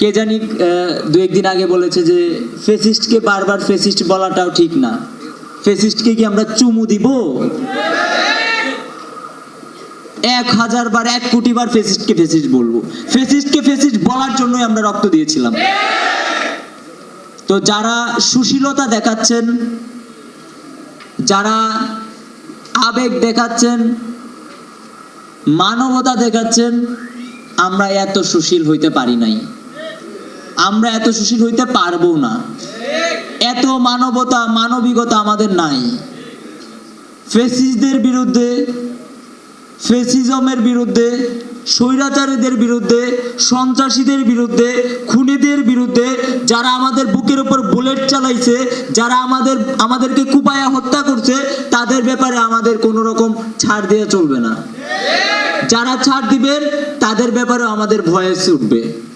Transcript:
কে জানি দু একদিন আগে বলেছে যে, ফেসিস্টকে বারবার ফেসিস্ট বলাটাও ঠিক না। ফেসিস্টকে কি আমরা চুমু দিব? এক হাজার বার, এক কোটি বার ফেসিস্টকে ফেসিস্ট বলব। ফেসিস্টকে ফেসিস্ট বলার জন্যই আমরা রক্ত দিয়েছিলাম। তো যারা সুশীলতা দেখাচ্ছেন, যারা আবেগ দেখাচ্ছেন, মানবতা দেখাচ্ছেন, আমরা এত সুশীল হইতে পারি নাই। আমরা এত সুশীল হইতে পারব না। এত মানবতা, মানবিকতা আমাদের নাই। ফেসিসদের বিরুদ্ধে, ফেসিজমের বিরুদ্ধে, স্বৈরাচারীদের বিরুদ্ধে, সন্ত্রাসীদের বিরুদ্ধে, খুনিদের বিরুদ্ধে, যারা আমাদের বুকের উপর বুলেট চালাইছে, যারা আমাদের, আমাদেরকে কুপায়া হত্যা করছে, তাদের ব্যাপারে আমাদের কোনো রকম ছাড় দেওয়া চলবে না। যারা ছাড় দিবেন, তাদের ব্যাপারে আমাদের ভয়েস উঠবে